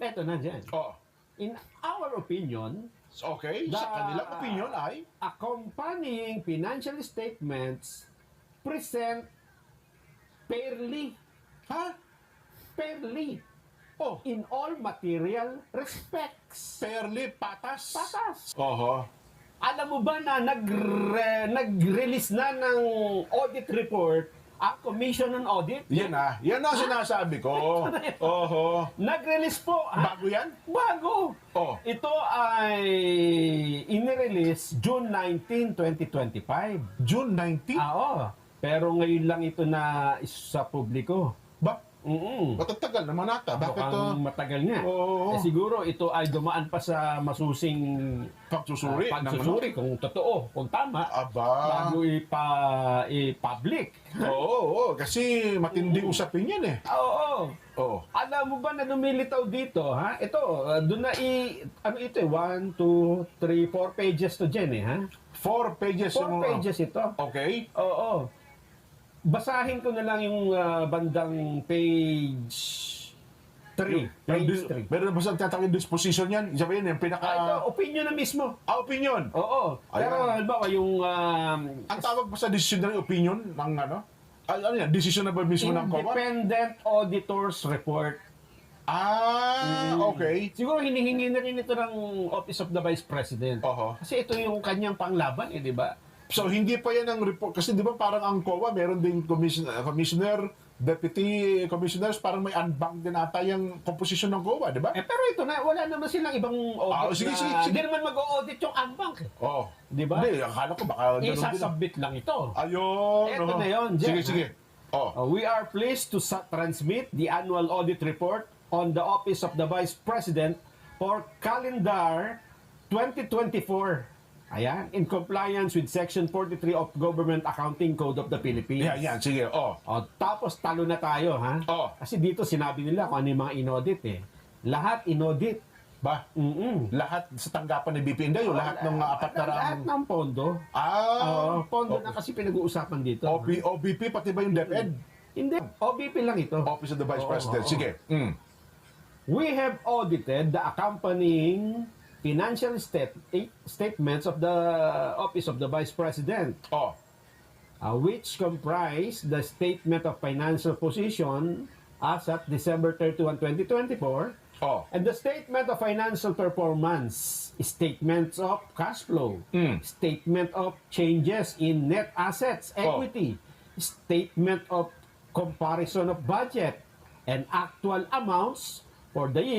Eto na dyan. Oh. In our opinion, Okay, The- sa kanilang opinion ay accompanying financial statements present fairly, ha? fairly, Oh, in all material respects. fairly patas. Patas. Oho. Alam mo ba na nagre- nag-release na ng audit report ang Commission on Audit? Yan na. Yan ang sinasabi ko. Oho. Nag-release po. ah, Bago yan? Bago. Oh. Ito ay inirelease June 19, 2025. June 19? Ah, oo. Pero ngayon lang ito na sa publiko. Ba? Mm Matatagal naman ata. Bakit to? Mukhang matagal nga. Oo. Eh, siguro ito ay dumaan pa sa masusing Pagsusuri? ah, ng pagsusuri kung totoo, kung tama, ano? Aba. bago ipa, i-public. Oo, oo. Kasi matindi usapin yan eh. Oo. Oo. Alam mo ba na lumilitaw dito, ha? Ito, uh, doon na i... Ano ito eh? One, two, three, four pages to dyan eh, ha? Four pages. Four yung- pages ito. Okay. Oo. Basahin ko na lang yung ah, bandang page 3. Yung Page dis- 3. Meron ba sa yung disposition yan? Sabihin, yung pinaka... Ah, ito, opinion na mismo. Ah, opinion. Oo. Pero Ayan. halimbawa yung um, Ang tawag ba sa decisionary opinion ng ano? Ah, ano yan? Decision na ba mismo ng COA? Independent Auditor's Report. Ah, okay. Siguro hinihingi na rin ito ng Office of the Vice President. Oho. Kasi ito yung kanyang panglaban eh, di ba? So, hindi pa yan ang report. Kasi di ba parang ang COA, meron din commissioner, commissioner deputy commissioners, parang may unbank din ata yung composition ng COA, di ba? Eh, pero ito na, wala naman silang ibang audit Ah, sige, na, sige, sige. hindi naman mag-audit yung unbank. eh. Oo. Di ba? Hindi, akala ko baka din. Isasubmit lang ito. Ayun. Oo. na yun, Jen, Sige, ha? sige. Oh. Uh, we are pleased to transmit the annual audit report on the Office of the Vice President for calendar 2024. Ayan, in compliance with Section 43 of Government Accounting Code of the Philippines. Yan, yan. Sige. Oh. O, tapos talo na tayo, ha? Oo. Kasi dito sinabi nila kung ano yung mga inaudit eh. Lahat inaudit. Ba? Mm-mm. Lahat sa tanggapan ni BP Inday, yung lahat ng uh, apat na Lahat ramang... ng pondo. Ah. Oo, pondo Oh. na kasi pinag-uusapan dito. OP, OBP, pati ba yung DepEd? Hindi, OBP lang ito. Office of the Vice President. Sige. Mm. We have audited the accompanying financial stat- eh, statements of the Office of the Vice President, Oh. uh, which comprise the Statement of Financial Position as at December 31, 2024, Oh. and the Statement of Financial Performance, Statements of Cash Flow, Mm. Statement of Changes in Net Assets, Oh. Equity, Statement of Comparison of Budget, and Actual Amounts for the year